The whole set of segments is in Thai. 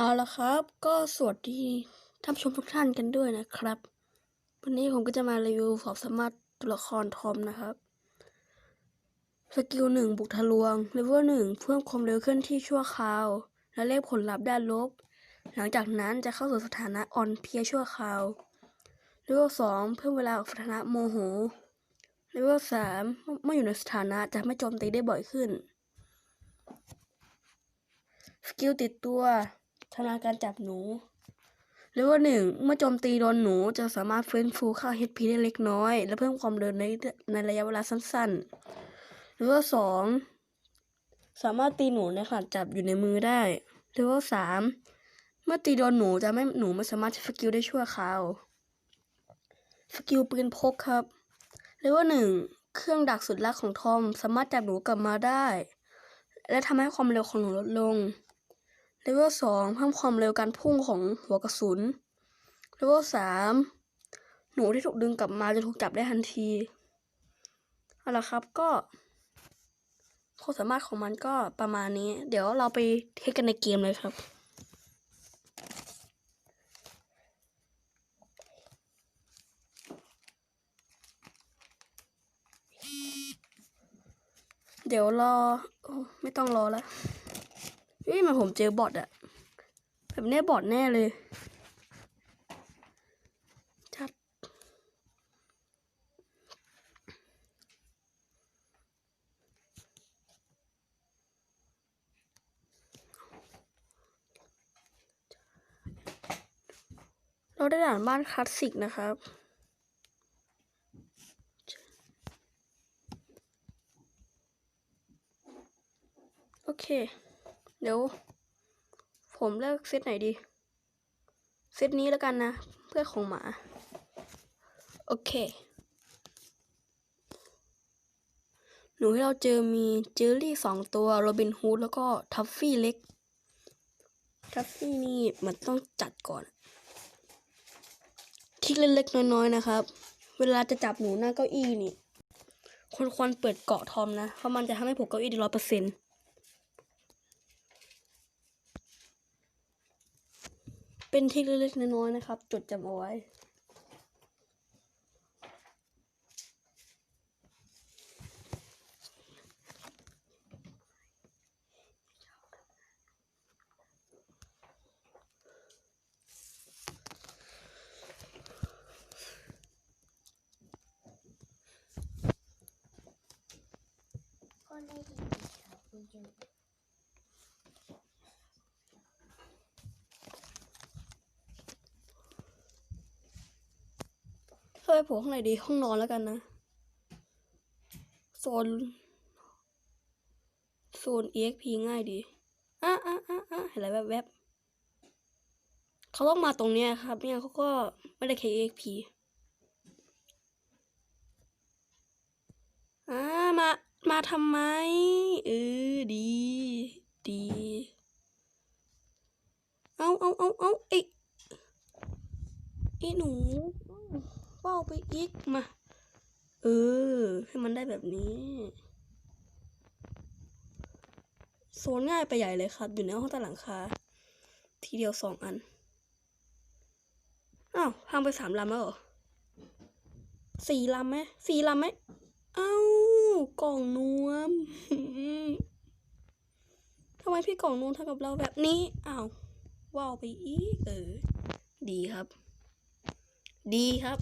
เอาละครับ ก็สวัสดีท่านผู้ชมทุกท่านกันด้วยนะครับ วันนี้ผมก็จะมารีวิวความสามารถตัวละครทอมนะครับ สกิลหนึ่งบุกทะลวงเลเวลหนึ่งเพิ่มความเร็วเคลื่อนที่ชั่วคราว และเลขผลลัพธ์ด้านลบ หลังจากนั้นจะเข้าสู่สถานะอ่อนเพียชั่วคราวเลเวลสองเพิ่มเวลาออกสถานะโมโหเลเวลสามเมื่ออยู่ในสถานะจะไม่โจมตีได้บ่อยขึ้น สกิลติดตัว นาการจับหนูเลเวลหนึ่งเมื่อโจมตีโดนหนูจะสามารถฟื้นฟูค่า HP ได้เล็กน้อย และเพิ่มความเร็วในในระยะเวลาสั้นๆเลเวลสองสามารถตีหนูในขณะจับอยู่ในมือได้เลเวลสามเมื่อตีโดนหนูจะไม่หนูไม่สามารถใช้สกิลได้ชั่วคราวสกิลปืนพกครับเลเวลหนึ่งเครื่องดักสุดลักของทอมสามารถจับหนูกลับมาได้ และทำให้ความเร็วของหนูลดลง เลเวลสองเพิ่มความเร็วการพุ่งของหัวกระสุน เลเวลสามหนูที่ถูกดึงกลับมาจะถูกจับได้ทันทีเอาละครับก็ความสามารถของมันก็ประมาณนี้ เดี๋ยวเราไปเทสกันในเกมเลยครับเดี๋ยวรออไม่ต้องรอแล้ว เฮ้ยมันผมเจอบอทอะแบบนี้บอทแน่เลยชัดเราได้ด่านบ้านคลาสสิกนะครับโอเค เดี๋ยว ผมเลือกเซตไหนดี เซตนี้แล้วกันนะ เพื่อของหมา โอเค หนูที่เราเจอมีเจอรี่สองตัวโรบินฮูดแล้วก็ทัฟฟี่เล็ก ทัฟฟี่นี่มันต้องจัดก่อนทริกเล็กๆน้อยๆนะครับ เวลาจะจับหนูหน้าเก้าอี้นี่ควรควรเปิดเกาะทอมนะ เพราะมันจะทำให้ผมเก้าอี้ได้ร้อยเปอร์เซ็นต์ เป็นทริกเล็กๆน้อยๆนะครับ จดจำเอาไว้ ก็ได้ยินข่าวคุณอยู่ เข้าไปโผล่ข้างในดีห้องนอนแล้วกันนะโซนโซน EXP ง่ายดีอะอะอะอะเห็นอะไรแวบๆเขาต้องมาตรงเนี้ยครับเนี่ยเขาก็ไม่ได้แค่ EXP อ่ามามาทำไมเออดีดีเอาเอาเอาเอาไอไอหนู เป้าไปอีกมา เออ ให้มันได้แบบนี้ โซนง่ายไปใหญ่เลยครับ อยู่ในห้องใต้หลังคา ทีเดียวสองอัน อ้าวพังไปสามลำแล้วเหรอสี่ลำไหมสี่ลำไหมเอ้ากล่องนวมทำไมพี่กล่องนวมทำกับเราแบบนี้อ้าวว้าวไปอีกเออ ดีครับ ดีครับ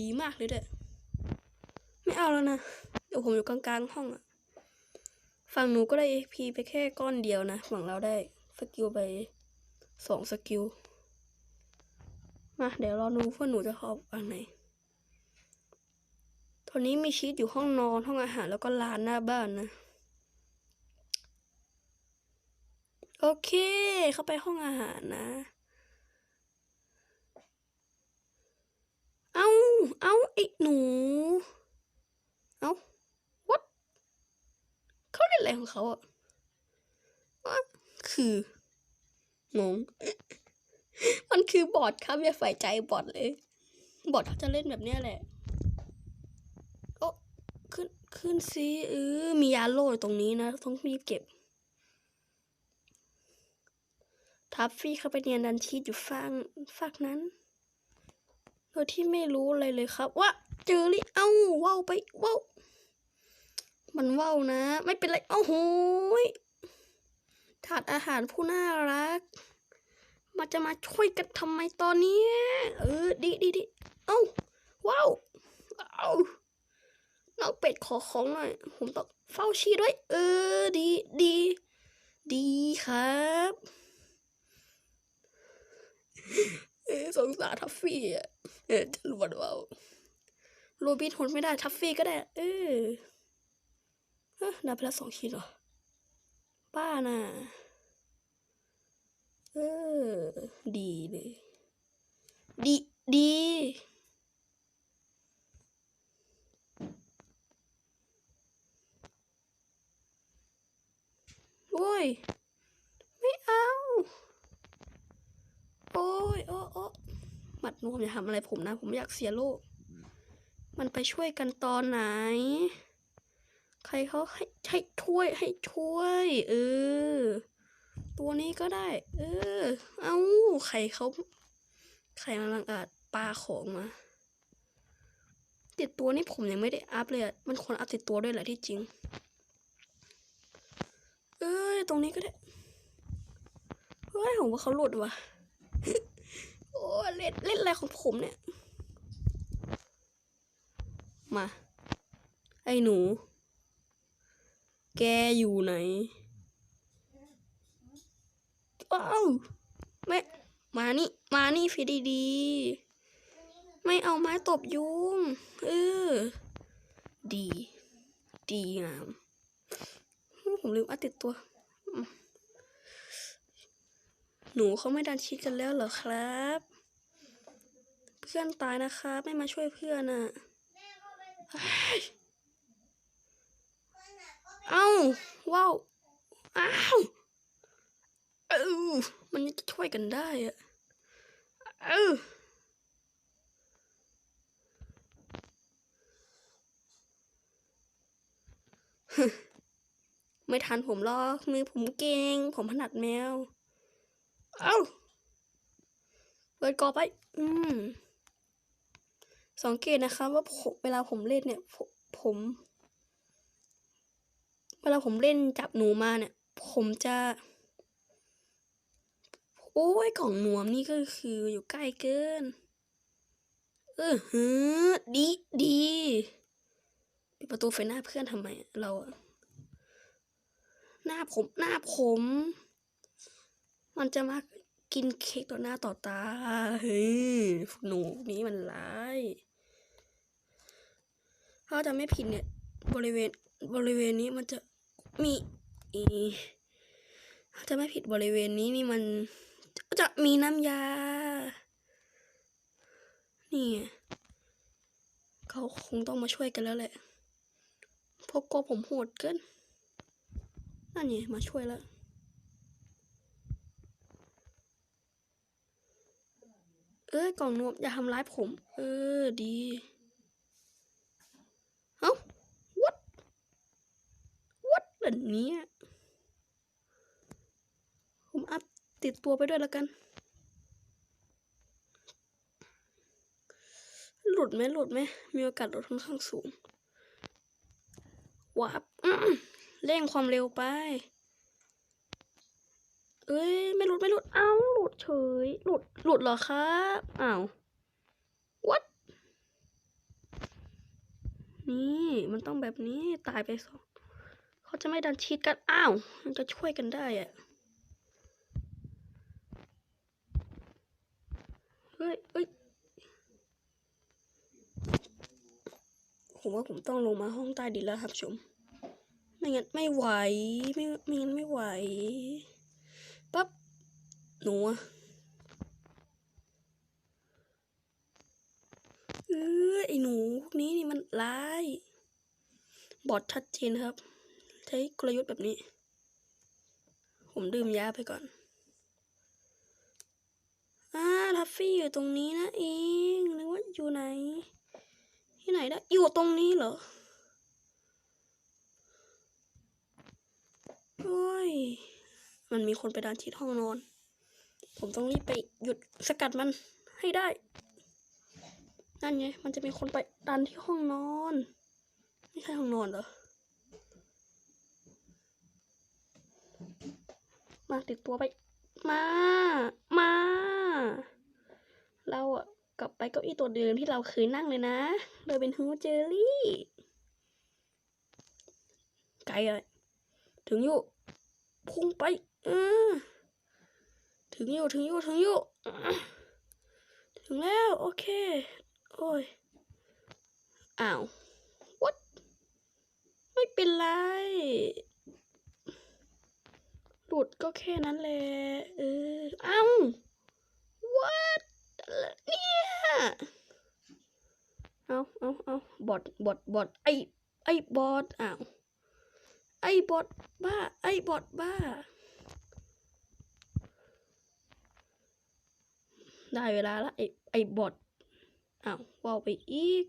ดีมากเลยเด้อไม่เอาแล้วนะ เดี๋ยวผมอยู่กลางๆห้องอะฝั่งหนูก็ได้ AP ไปแค่ก้อนเดียวนะ ฝั่งเราได้สกิลไปสองสกิล มาเดี๋ยวรอดูว่าหนูจะเข้าอันไหน ตอนนี้มีชีตอยู่ห้องนอนห้องอาหารแล้วก็ลานหน้าบ้านนะ โอเค เข้าไปห้องอาหารนะ เอาเอาไอ้หนู เอาวัดเขาเล่นอะไรของเขาอะวะคือ งง มันคือบอทครับอย่าใฝ่ใจบอทเลย บอทเขาจะเล่นแบบเนี้ยแหละโอ้ขึ้นขึ้นสิเออมียาโล่ตรงนี้นะ ต้องรีบเก็บทัฟฟี่เข้าไปเนียนดันชีตอยู่ฝั่งฝั่งนั้น โดยที่ไม่รู้อะไรเลยครับ ว่าเจอลิเอ้าว้าวไปว้าวมันว้าวนะ ไม่เป็นไรเอ้าโหยถาดอาหารผู้น่ารักมันจะมาช่วยกันทำไมตอนนี้ เออดีดีดีเอ้าว้าวเอ้าน้องเป็ดขอของหน่อย ผมต้องเฝ้าชีด้วย เออ ดีดี ดีครับ เออ สงสารทัฟฟี่อะเออจะรวนเบาโรบินทนไม่ได้ทัฟฟี่ก็ได้ เออเฮ้ยนับไปแล้วสองขีดเหรอป้าน่ะ เออ ดีเลย ดี ดี โอ้ย ไม่เอา โอ้ยโอ้โอ้ หมัดนวมอย่าทำอะไรผมนะ ผมไม่อยากเสียโลก มันไปช่วยกันตอนไหน ใครเขาให้ให้ช่วยให้ช่วย เออ ตัวนี้ก็ได้ เออ เอาใครเขาใครมาลังอาจปาของมาติดตัวนี่ผมยังไม่ได้อัพเลยอะมันควรอัพติดตัวด้วยแหละที่จริง เอ้ย ตรงนี้ก็ได้ เฮ้ย ผมว่าเขาหลุดว่ะโอ้ย เล่นเล่นอะไรของผมเนี่ย มา ไอ้หนู แกอยู่ไหนอ้าวแม่มานี่ มานี่ฟีดีดีๆไม่เอาไม้ตบยุงเออดี ดีงามผมลืมอัดติดตัว หนูเขาไม่ดันชิดกันแล้วเหรอครับ เพื่อนตายนะครับไม่มาช่วยเพื่อนอะเอ้าว้าวอ้าวเออมันจะช่วยกันได้อะเออไม่ทันผมหรอกมือผมเก่ง ผมถนัดแมว เอ้า เปิดกอไป อืม สังเกตนะคะว่าผมเวลาผมเล่นเนี่ย ผม เวลาผมเล่นจับหนูมาเนี่ย ผมจะ โอ้ยกล่องหนวมนี่ก็คืออยู่ใกล้เกิน เออฮึดีดีปิดประตูไฟหน้าเพื่อนทำไมเราหน้าผมหน้าผม มันจะมา กินเค้กต่อหน้าต่อตา เฮ้ย หนูนี้มันร้าย ถ้าจะไม่ผิดเนี่ย บริเวณบริเวณนี้มันจะมีอีถ้าจะไม่ผิดบริเวณนี้นี่มัน จะมีน้ำยา นี่เขาคงต้องมาช่วยกันแล้วแหละพราะกลัวผมโหดเกินนั่นไงมาช่วยแล้ว เอ้ยกล่องนวมอย่าทำร้ายผม เออดีเอ้า what what แบบนี้อะผมอัพติดตัวไปด้วยแล้วกัน หลุดไหมหลุดไหมมีโอกาสหลุดค่อนข้างสูงวับเร่งความเร็วไป เอ้ยไม่หลุดไม่หลุดเอ้าหลุดเฉยหลุดหลุดเหรอครับอ้าว what นี่มันต้องแบบนี้ตายไปสองเขาจะไม่ดันชีดกันอ้าวมันจะช่วยกันได้อะเฮ้ยเฮ้ยผมว่าผมต้องลงมาห้องใต้ดินแล้วครับชม ไม่งั้นไม่ไหว ไม่ไม่งั้นไม่ไหว หนูอะเออไอหนูพวกนี้นี่มันร้าย บอดชัดเจนครับ ใช้กลยุทธ์แบบนี้ ผมดื่มยาไปก่อนอ่าทัฟฟี่อยู่ตรงนี้นะเองนึกว่าอยู่ไหน ที่ไหนได้อยู่ตรงนี้เหรอโอ้ยมันมีคนไปดันชิดห้องนอน ผมต้องรีบไปหยุดสกัดมันให้ได้ นั่นไง มันจะมีคนไปดันที่ห้องนอนไม่ใช่ห้องนอนเหรอ มาติดตัวไป มา มา เราอะกลับไปเก้าอี้ตัวเดิมที่เราเคยนั่งเลยนะ โดยเป็นฮูเจอรี่ ไกลเลยถึงอยู่ พุ่งไปเออ ถึงอยู่ ถึงอยู่ ถึงอยู่อะถึงแล้ว โอเค โอ้ย อ้าว what ไม่เป็นไร หลุดก็แค่นั้นแหละ เออเอ้า what เนี่ย เอาเอาเอาบอดบอดบอดไอไอบอดอ้าว ไอบอดบ้า ไอบอดบ้า ได้เวลาละไอไอบอดอ้าวว่าวไปอีก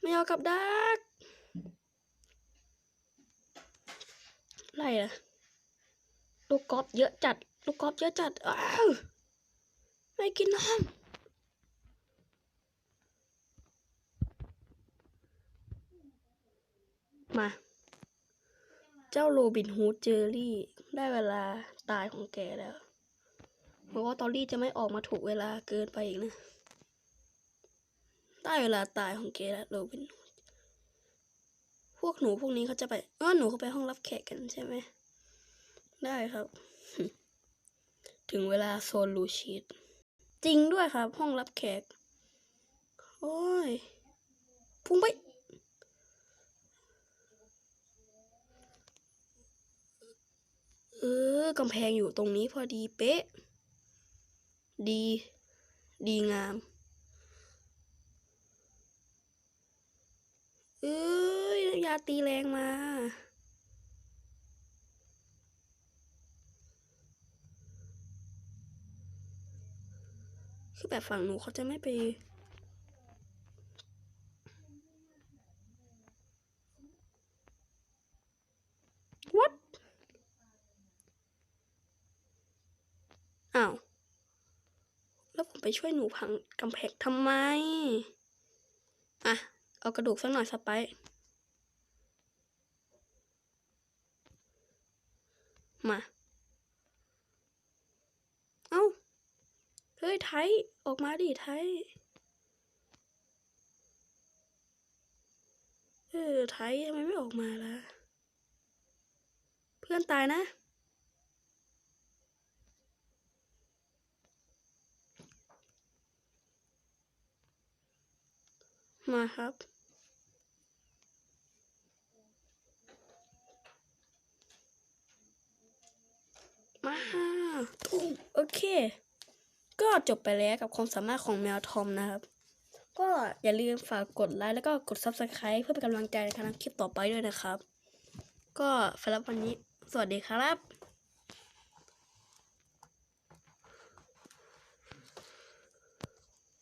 ไม่เอากับดักไรล่ะ ลูกกอล์ฟเยอะจัด ลูกกอล์ฟเยอะจัด อ้าวไม่กินน้ำมา เจ้าโรบินฮูดเจอรี่ ได้เวลาตายของแกแล้ว เพราะว่าตอรี่จะไม่ออกมาถูกเวลาเกินไปอีกนะได้เวลาตายของแกแล้วโรบินพวกหนูพวกนี้เขาจะไปเออหนูเขาไปห้องรับแขกกันใช่ไหม ได้ครับ ถึงเวลาโซนลูชีตจริงด้วยครับ ห้องรับแขก โอ้ย พุ่งไป เออกำแพงอยู่ตรงนี้พอดีเป๊ะ ดี ดีงามเอ้ยยาตีแรงมาคือแบบฝั่งหนูเขาจะไม่ไป what อ้าว แล้วผม ไปช่วยหนูพังกำแพงทำไม อะ เอากระดูกสักหน่อยสไปมา เอ้า เฮ้ย ไทย ออกมาดิ ไทย เออ ไทยทำไมไม่ออกมาล่ะ เพื่อนตายนะ มาครับ มาตุ้มโอเค ก็จบไปแล้วกับความสามารถของแมวทอมนะครับ ก็อย่าลืมฝากกดไลค์แล้วก็กด Subscribe เพื่อเป็นกำลังใจในการทำคลิปต่อไปด้วยนะครับ ก็สำหรับวันนี้ สวัสดีครับ